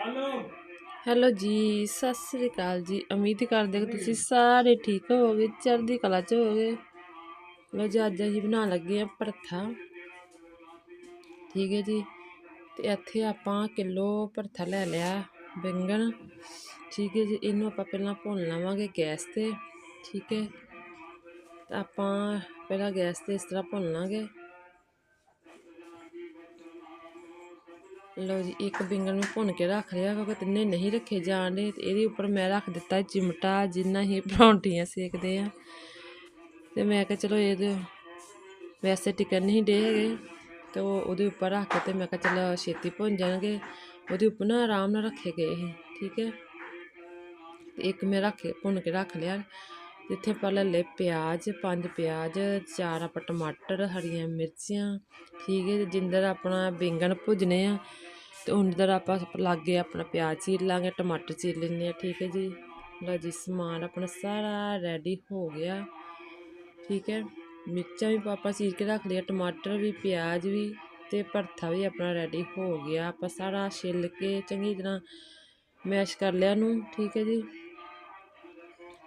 Hello ਜੀ, ਸਤਿ ਸ੍ਰੀ ਅਕਾਲ ਜੀ। ਉਮੀਦ ਕਰਦੇ ਕਿ ਤੁਸੀਂ ਸਾਰੇ ਠੀਕ ਹੋਵੋਗੇ, ਚੜ੍ਹਦੀ ਕਲਾ ਚ ਹੋਵੋਗੇ। ਲੋ ਜੀ, ਅੱਜ ਅਸੀਂ ਬਣਾ ਲੱਗੇ ਆ ਭਰਥਾ। ਠੀਕ ਹੈ ਜੀ। ਤੇ ਇੱਥੇ ਆਪਾਂ ਕਿਲੋ ਭਰਥਾ ਲੈ ਲਿਆ, ਬੈਂਗਣ। ਠੀਕ ਹੈ ਜੀ, ਇਹਨੂੰ ਆਪਾਂ ਪਹਿਲਾਂ ਭੁੰਨ ਲਵਾਂਗੇ ਗੈਸ ਤੇ। ਠੀਕ ਹੈ। ਆਪਾਂ ਪਹਿਲਾਂ ਗੈਸ ਤੇ ਇਸ ਤਰ੍ਹਾਂ ਭੁੰਨ ਲਾਂਗੇ। ਲਓ ਜੀ, ਇੱਕ ਬੈਂਗਣ ਨੂੰ ਭੁੰਨ ਕੇ ਰੱਖ ਲਿਆ, ਕਿਉਂਕਿ ਤਿੰਨੇ ਨਹੀਂ ਰੱਖੇ ਜਾਣਦੇ ਤੇ ਇਹਦੇ ਉੱਪਰ ਮੈਂ ਰੱਖ ਦਿੱਤਾ ਚਿਮਟਾ, ਜਿੰਨਾ ਹੀ ਪਰੌਂਠੀਆਂ ਸੇਕਦੇ ਆ। ਤੇ ਮੈਂ ਕਿਹਾ ਚਲੋ ਇਹਦੇ ਵੈਸੇ ਟਿਕਣ ਨਹੀਂ ਡੇ ਹੈਗੇ, ਤੇ ਉਹ ਉਹਦੇ ਉੱਪਰ ਰੱਖ ਕੇ ਤੇ ਮੈਂ ਕਿਹਾ ਚਲੋ ਛੇਤੀ ਭੁੰਨ ਜਾਣਗੇ। ਉਹਦੇ ਉੱਪਰ ਨਾ ਆਰਾਮ ਨਾਲ ਰੱਖੇ ਗਏ ਇਹ, ਠੀਕ ਹੈ? ਤੇ ਇੱਕ ਮੈਂ ਰੱਖ ਕੇ, ਭੁੰਨ ਕੇ ਰੱਖ ਲਿਆ। ਜਿੱਥੇ ਆਪਾਂ ਲੈ ਲਏ ਪਿਆਜ਼, ਪੰਜ ਪਿਆਜ਼, ਚਾਰ ਆਪਾਂ ਟਮਾਟਰ, ਹਰੀਆਂ ਮਿਰਚਾਂ, ਠੀਕ ਹੈ ਜਿੰਦਰ ਆਪਣਾ ਬੈਂਗਣ ਭੁਜਨੇ ਆ, ਤੇ ਉਹਨਾਂ ਆਪਾਂ ਲਾਗੇ ਆਪਣਾ ਪਿਆਜ਼ ਚੀਰ ਲਾਂਗੇ, ਟਮਾਟਰ ਚੀਰ ਲੈਂਦੇ ਆ, ਠੀਕ ਹੈ ਜੀ। ਲਓ ਜੀ, ਸਮਾਨ ਆਪਣਾ ਸਾਰਾ ਰੈਡੀ ਹੋ ਗਿਆ, ਠੀਕ ਹੈ। ਮਿਰਚਾਂ ਵੀ ਆਪਾਂ ਚੀਰ ਕੇ ਰੱਖ ਲਿਆ ਟਮਾਟਰ ਵੀ, ਪਿਆਜ਼ ਵੀ, ਤੇ ਭਰਥਾ ਵੀ ਆਪਣਾ ਰੈਡੀ ਹੋ ਗਿਆ। ਆਪਾਂ ਸਾਰਾ ਛਿੱਲ ਕੇ ਚੰਗੀ ਤਰ੍ਹਾਂ ਮੈਸ਼ ਕਰ ਲਿਆ ਨੂੰ ਠੀਕ ਹੈ ਜੀ।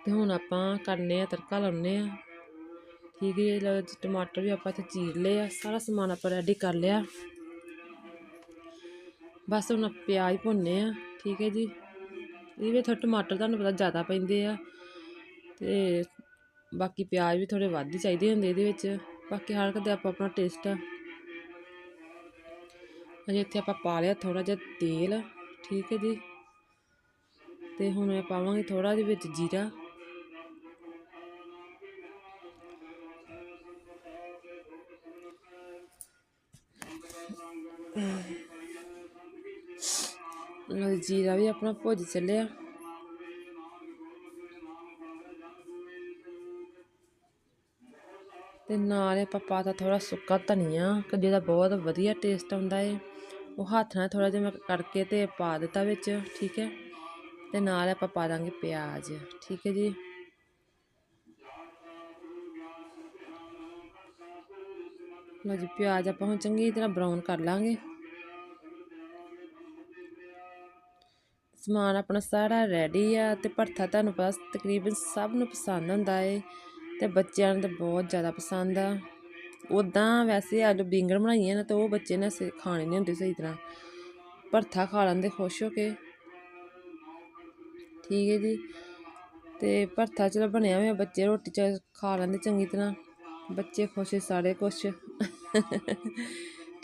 ਤੇ ਹੁਣ ਆਪਾਂ ਕਰਨੇ ਆ, ਤੜਕਾ ਲਾਉਨੇ ਆ। ਠੀਕ ਹੈ, ਲਓ ਜੀ, ਟਮਾਟਰ ਵੀ ਆਪਾਂ ਇੱਥੇ ਚੀਰ ਲਏ ਆ, ਸਾਰਾ ਸਮਾਨ ਆਪਾਂ ਰੈਡੀ ਕਰ ਲਿਆ। ਬਸ ਹੁਣ ਪਿਆਜ਼ ਭੁੰਨੇ ਆ, ਠੀਕ ਹੈ ਜੀ। ਇਹ ਵੀ ਥੋੜਾ ਟਮਾਟਰ ਤੁਹਾਨੂੰ ਪਤਾ ਜ਼ਿਆਦਾ ਪੈਂਦੇ ਆ, ਤੇ ਬਾਕੀ ਪਿਆਜ਼ ਵੀ ਥੋੜੇ ਵੱਧ ਹੀ ਚਾਹੀਦੇ ਹੁੰਦੇ ਇਹਦੇ ਵਿੱਚ। ਬਾਕੀ ਹਰ ਕਦੇ ਆਪਾਂ ਆਪਣਾ ਟੇਸਟ ਆ। ਅਜੇ ਇੱਥੇ ਆਪਾਂ ਪਾ ਲਿਆ ਥੋੜਾ ਜਿਹਾ ਤੇਲ, ਠੀਕ ਹੈ ਜੀ। ਤੇ ਹੁਣ ਮੈਂ ਪਾਵਾਂਗੇ ਥੋੜਾ ਜਿਹਾ ਵਿੱਚ ਜੀਰਾ। ਲਓ ਜੀਰਾ ਵੀ ਆਪਣਾ ਭੁੱਜ ਚੱਲਿਆ ਤੇ ਨਾਲ ਆਪਾਂ ਪਾਤਾ ਥੋੜਾ ਸੁੱਕਾ ਧਨੀਆ ਕਿ ਜਿਹਦਾ ਬਹੁਤ ਵਧੀਆ ਟੇਸਟ ਆਉਂਦਾ ਏ ਉਹ ਹੱਥ ਨਾਲ ਥੋੜਾ ਜਿਹਾ ਮੈਂ ਕਰਕੇ ਤੇ ਪਾ ਦਿੱਤਾ ਵਿੱਚ ਠੀਕ ਹੈ ਤੇ ਨਾਲ ਆਪਾਂ ਪਾ ਦਾਂਗੇ ਪਿਆਜ਼ ਠੀਕ ਹੈ ਜੀ ਲਓ ਜੀ, ਪਿਆਜ਼ ਆਪਾਂ ਹੁਣ ਚੰਗੀ ਤਰ੍ਹਾਂ ਬਰਾਊਨ ਕਰ ਲਾਂਗੇ। ਸਮਾਨ ਆਪਣਾ ਸਾਰਾ ਰੈਡੀ ਆ ਤੇ ਭਰਥਾ ਤੁਹਾਨੂੰ ਪਤਾ ਤਕਰੀਬਨ ਸਭ ਨੂੰ ਪਸੰਦ ਹੁੰਦਾ ਏ ਤੇ ਬੱਚਿਆਂ ਨੂੰ ਤਾਂ ਬਹੁਤ ਜ਼ਿਆਦਾ ਪਸੰਦ ਆ। ਉਦਾਂ ਵੈਸੇ ਆਲੂ ਬੀਂਗਣ ਬਣਾਈਆਂ ਨਾ ਤਾਂ ਉਹ ਬੱਚੇ ਨੇ ਖਾਣੇ ਨਹੀਂ ਹੁੰਦੇ ਸਹੀ ਤਰ੍ਹਾਂ। ਭਰਥਾ ਖਾ ਲੈਂਦੇ, ਖੁਸ਼ ਹੋ ਕੇ। ਠੀਕ ਹੈ ਜੀ। ਤੇ ਭਰਥਾ ਚਲੋ ਬਣਿਆ ਹੋਇਆ, ਬੱਚੇ ਰੋਟੀ ਚ ਖਾ ਲੈਂਦੇ ਚੰਗੀ ਤਰ੍ਹਾਂ। ਬੱਚੇ ਖੁਸ਼ ਸਾਰੇ ਕੁਛ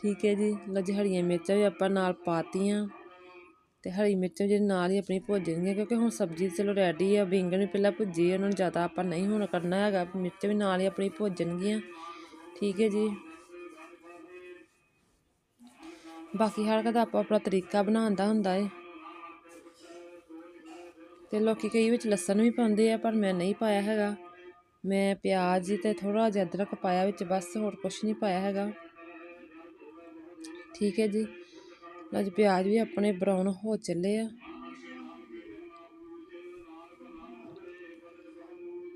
ਠੀਕ ਹੈ ਜੀ। ਲੋ ਜੀ, ਹਰੀਆਂ ਮਿਰਚਾਂ ਵੀ ਆਪਾਂ ਨਾਲ ਪਾਤੀਆਂ। ਤੇ ਹਰੀ ਮਿਰਚਾਂ ਜਿਹੜੇ ਨਾਲ ਹੀ ਆਪਣੀ ਭੁੱਜ ਜਾਣਗੀਆਂ, ਕਿਉਂਕਿ ਹੁਣ ਸਬਜ਼ੀ ਚਲੋ ਰੈਡੀ ਆ, ਬੈਂਗਣ ਵੀ ਪਹਿਲਾਂ ਭੁੱਜੀ ਉਹਨਾਂ ਨੂੰ ਜ਼ਿਆਦਾ ਆਪਾਂ ਨਹੀਂ ਹੁਣ ਕਰਨਾ ਹੈਗਾ। ਮਿਰਚਾਂ ਵੀ ਨਾਲ ਹੀ ਆਪਣੀ ਭੁੱਜ ਜਾਣਗੀਆਂ। ਠੀਕ ਹੈ ਜੀ। ਬਾਕੀ ਹਰ ਕਦਾ ਆਪਾਂ ਆਪਣਾ ਤਰੀਕਾ ਬਣਾਉਣ ਦਾ ਹੁੰਦਾ ਏ। ਤੇ ਲੋਕੀ ਕਈ ਵਿੱਚ ਲਸਣ ਵੀ ਪਾਉਂਦੇ ਆ, ਪਰ ਮੈਂ ਨਹੀਂ ਪਾਇਆ ਹੈਗਾ। ਮੈਂ ਪਿਆਜ਼ ਤੇ ਥੋੜਾ ਜਿਹਾ ਅਦਰਕ ਪਾਇਆ ਵਿੱਚ, ਬਸ ਹੋਰ ਕੁਝ ਨਹੀਂ ਪਾਇਆ ਹੈਗਾ। ਠੀਕ ਹੈ ਜੀ। ਅੱਜ ਪਿਆਜ਼ ਵੀ ਆਪਣੇ ਬਰਾਊਨ ਹੋ ਚੱਲੇ ਆ।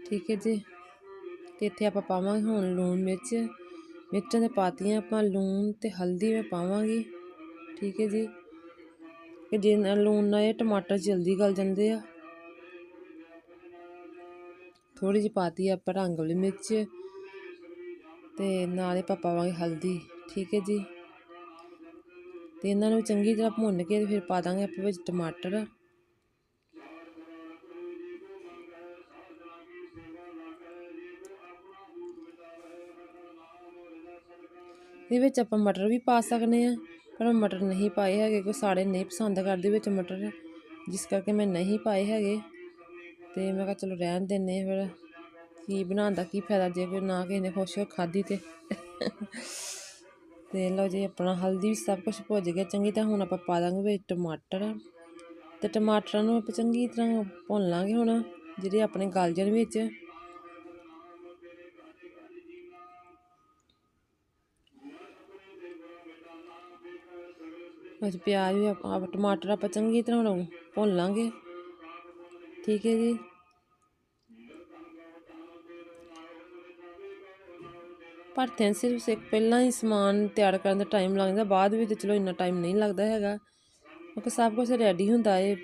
ਠੀਕ ਹੈ ਜੀ। ਤੇ ਇੱਥੇ ਆਪਾਂ ਪਾਵਾਂਗੇ ਹੁਣ ਲੂਣ ਮਿਰਚ। ਮਿਰਚਾਂ ਦੇ ਪਾਤੀਆਂ ਆਪਾਂ ਲੂਣ ਤੇ ਹਲਦੀ ਮੈਂ ਪਾਵਾਂਗੀ। ਠੀਕ ਹੈ ਜੀ। ਕਿ ਜੇ ਲੂਣ ਨਾਲ ਇਹ ਟਮਾਟਰ ਜਲਦੀ ਗਲ ਜਾਂਦੇ ਆ। ਥੋੜੀ ਜਿਹੀ ਪਾਤੀ ਆਪਾਂ ਰੰਗ ਵਾਲੀ ਮਿਰਚ ਤੇ ਨਾਲੇ ਆਪਾਂ ਪਾਵਾਂਗੇ ਹਲਦੀ, ਠੀਕ ਹੈ ਜੀ। ਤੇ ਇਹਨਾਂ ਨੂੰ ਚੰਗੀ ਤਰ੍ਹਾਂ ਭੁੰਨ ਕੇ ਫਿਰ ਪਾ ਦਾਂਗੇ ਆਪਾਂ ਵਿੱਚ ਟਮਾਟਰ। ਇਹਦੇ ਵਿੱਚ ਆਪਾਂ ਮਟਰ ਵੀ ਪਾ ਸਕਦੇ ਆ ਪਰ ਮਟਰ ਨਹੀਂ ਪਾਏ ਹੈਗੇ ਕੋਈ ਸਾਰੇ ਨਹੀਂ ਪਸੰਦ ਕਰਦੇ ਵਿੱਚ ਮਟਰ, ਜਿਸ ਕਰਕੇ ਮੈਂ ਨਹੀਂ ਪਾਏ ਹੈਗੇ। ਤੇ ਮੈਂ ਕਿਹਾ ਚਲੋ ਰਹਿਣ ਦਿੰਨੇ ਫਿਰ। ਕੀ ਬਣਾਉਣ ਦਾ ਕੀ ਫਾਇਦਾ ਜੇ ਕੋਈ ਨਾ ਕਿਸੇ ਨੇ ਖੁਸ਼ ਹੋ ਖਾਧੀ ਤੇ। ਤੇ ਲਓ ਜੀ ਆਪਣਾ ਹਲਦੀ ਵੀ ਸਭ ਕੁਝ ਭੁੱਜ ਗਿਆ। ਚੰਗੀ ਤਰ੍ਹਾਂ ਹੁਣ ਆਪਾਂ ਪਾ ਦਾਂਗੇ ਵਿੱਚ ਟਮਾਟਰ। ਤੇ ਟਮਾਟਰਾਂ ਨੂੰ ਆਪਾਂ ਚੰਗੀ ਤਰ੍ਹਾਂ ਭੁੰਨ ਲਾਂਗੇ ਹੁਣ ਜਿਹੜੇ ਆਪਣੇ ਗਲ ਜਣ ਵਿੱਚ। ਵਿੱਚ ਪਿਆਜ਼ ਵੀ ਆਪਾਂ ਟਮਾਟਰ ਆਪਾਂ ਚੰਗੀ ਤਰ੍ਹਾਂ ਹੁਣ ਭੁੰਨ ਲਾਂਗੇ। ਠੀਕ ਹੈ ਜੀ। ਭਰਤੇ ਸਿਰਫ ਇੱਕ ਪਹਿਲਾਂ ਹੀ ਸਮਾਨ ਤਿਆਰ ਕਰਨ ਦਾ ਟਾਈਮ ਲੱਗਦਾ, ਬਾਅਦ ਵਿੱਚ ਚਲੋ ਇੰਨਾ ਟਾਈਮ ਨਹੀਂ ਲੱਗਦਾ ਹੈਗਾ। ਕਿਉਂਕਿ ਸਭ ਕੁਝ ਰੈਡੀ ਹੁੰਦਾ ਏ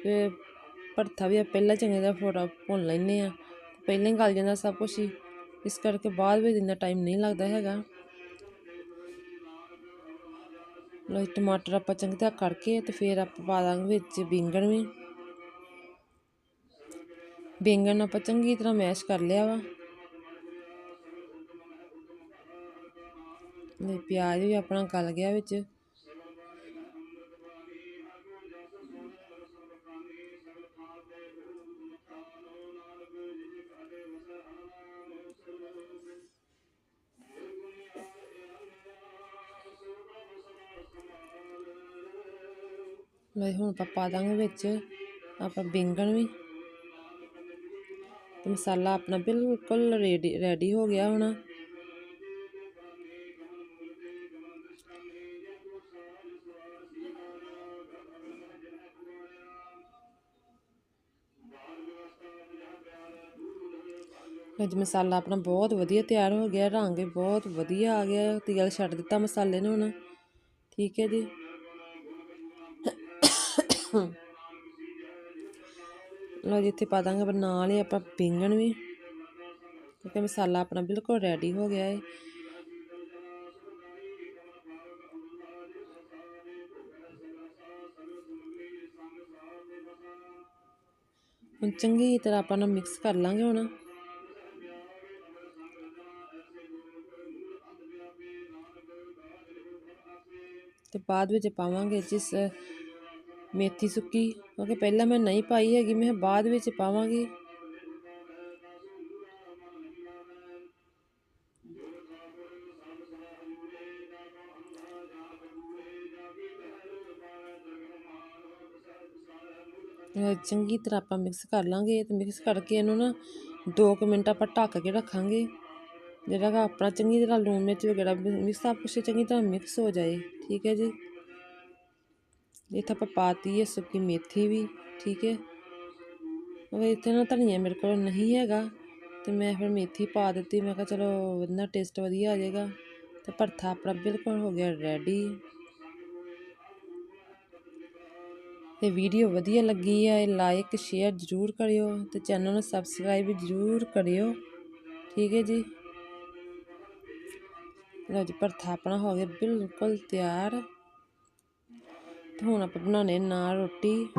ਭਰਥਾ ਵੀ ਆਪਾਂ ਪਹਿਲਾਂ ਚੰਗੀ ਤਰ੍ਹਾਂ ਫੋਟਾ ਭੁੰਨ ਲੈਂਦੇ ਆ ਪਹਿਲਾਂ ਹੀ ਗਲ ਜਾਂਦਾ ਸਭ ਕੁਝ ਹੀ, ਇਸ ਕਰਕੇ ਬਾਅਦ ਵਿੱਚ ਇੰਨਾ ਟਾਈਮ ਨਹੀਂ ਲੱਗਦਾ ਹੈਗਾ। ਲੋ ਟਮਾਟਰ ਆਪਾਂ ਚੰਗੀ ਤਰ੍ਹਾਂ ਕਰਕੇ ਤੇ ਫਿਰ ਆਪਾਂ ਪਾ ਦਾਂਗੇ ਵਿੱਚ ਬੈਂਗਣ ਵੀ। ਬੈਂਗਣ ਆਪਾਂ ਚੰਗੀ ਤਰ੍ਹਾਂ ਮੈਸ਼ ਕਰ ਲਿਆ ਵਾ। ਤੇ ਪਿਆਜ਼ ਵੀ ਆਪਣਾ ਗਲ ਗਿਆ ਵਿੱਚ। ਲੈ ਹੁਣ ਆਪਾਂ ਪਾ ਦਾਂਗੇ ਵਿੱਚ, ਆਪਾਂ ਬੈਂਗਣ ਵੀ। ਤੇ ਮਸਾਲਾ ਆਪਣਾ ਬਿਲਕੁਲ ਰੈਡੀ ਰੈਡੀ ਹੋ ਗਿਆ ਹੋਣਾ। ਅੱਜ ਮਸਾਲਾ ਆਪਣਾ ਬਹੁਤ ਵਧੀਆ ਤਿਆਰ ਹੋ ਗਿਆ, ਰੰਗ ਵੀ ਬਹੁਤ ਵਧੀਆ ਆ ਗਿਆ ਤੇਲ ਛੱਡ ਦਿੱਤਾ ਮਸਾਲੇ ਨੇ ਹੁਣ। ਠੀਕ ਹੈ ਜੀ। ਲਓ ਜੀ, ਇੱਥੇ ਪਾ ਦਾਂਗੇ ਆਪਾਂ ਨਾਲ ਹੀ ਆਪਾਂ ਬੈਂਗਣ ਵੀ। ਕਿਉਂਕਿ ਮਸਾਲਾ ਆਪਣਾ ਬਿਲਕੁਲ ਰੈਡੀ ਹੋ ਗਿਆ ਹੈ ਹੁਣ ਚੰਗੀ ਤਰ੍ਹਾਂ ਆਪਾਂ ਨੂੰ ਮਿਕਸ ਕਰ ਲਾਂਗੇ ਹੁਣ। ਤੇ ਬਾਅਦ ਵਿੱਚ ਪਾਵਾਂਗੇ ਜਿਸ ਮੇਥੀ ਸੁੱਕੀ। ਕਿਉਂਕਿ ਪਹਿਲਾਂ ਮੈਂ ਨਹੀਂ ਪਾਈ ਹੈਗੀ, ਮੈਂ ਬਾਅਦ ਵਿੱਚ ਪਾਵਾਂਗੀ। ਇਹ ਚੰਗੀ ਤਰ੍ਹਾਂ ਆਪਾਂ ਮਿਕਸ ਕਰ ਲਾਂਗੇ ਤੇ ਮਿਕਸ ਕਰਕੇ ਇਹਨੂੰ ਨਾ 2 ਮਿੰਟ ਆਪਾਂ ਢੱਕ ਕੇ ਰੱਖਾਂਗੇ। ਜਿਹੜਾ ਕਿ ਆਪਣਾ ਚੰਗੀ ਤਰ੍ਹਾਂ ਲੂਣ ਮਿਰਚ ਵਗੈਰਾ ਮਿਕਸ ਸਭ ਕੁਛ ਚੰਗੀ ਤਰ੍ਹਾਂ ਮਿਕਸ ਹੋ ਜਾਏ। ਠੀਕ ਹੈ ਜੀ? ਇੱਥੇ ਆਪਾਂ ਪਾਤੀ ਹੈ ਸੁੱਕੀ ਮੇਥੀ ਵੀ, ਠੀਕ ਹੈ। ਉਹ ਇੱਥੇ ਨਾ ਧਨੀਆ ਮੇਰੇ ਕੋਲ ਨਹੀਂ ਹੈਗਾ, ਤੇ ਮੈਂ ਫਿਰ ਮੇਥੀ ਪਾ ਦਿੱਤੀ। ਮੈਂ ਕਿਹਾ ਚਲੋ ਇਹਦਾ ਟੇਸਟ ਵਧੀਆ ਆ ਜਾਏਗਾ, ਤੇ ਭਰਥਾ ਆਪਣਾ ਬਿਲਕੁਲ ਹੋ ਗਿਆ ਰੈਡੀ ਤੇ ਵੀਡੀਓ ਵਧੀਆ ਲੱਗੀ ਹੈ ਲਾਈਕ ਸ਼ੇਅਰ ਜ਼ਰੂਰ ਕਰਿਓ ਤੇ ਚੈਨਲ ਨੂੰ ਸਬਸਕ੍ਰਾਈਬ ਜ਼ਰੂਰ ਕਰਿਓ, ਠੀਕ ਹੈ ਜੀ। ਲਓ ਜੀ, ਭਰਥਾ ਆਪਣਾ ਹੋ ਗਿਆ ਬਿਲਕੁਲ ਤਿਆਰ। ਤੇ ਹੁਣ ਆਪਾਂ ਬਣਾਉਣੇ ਨਾਲ ਰੋਟੀ।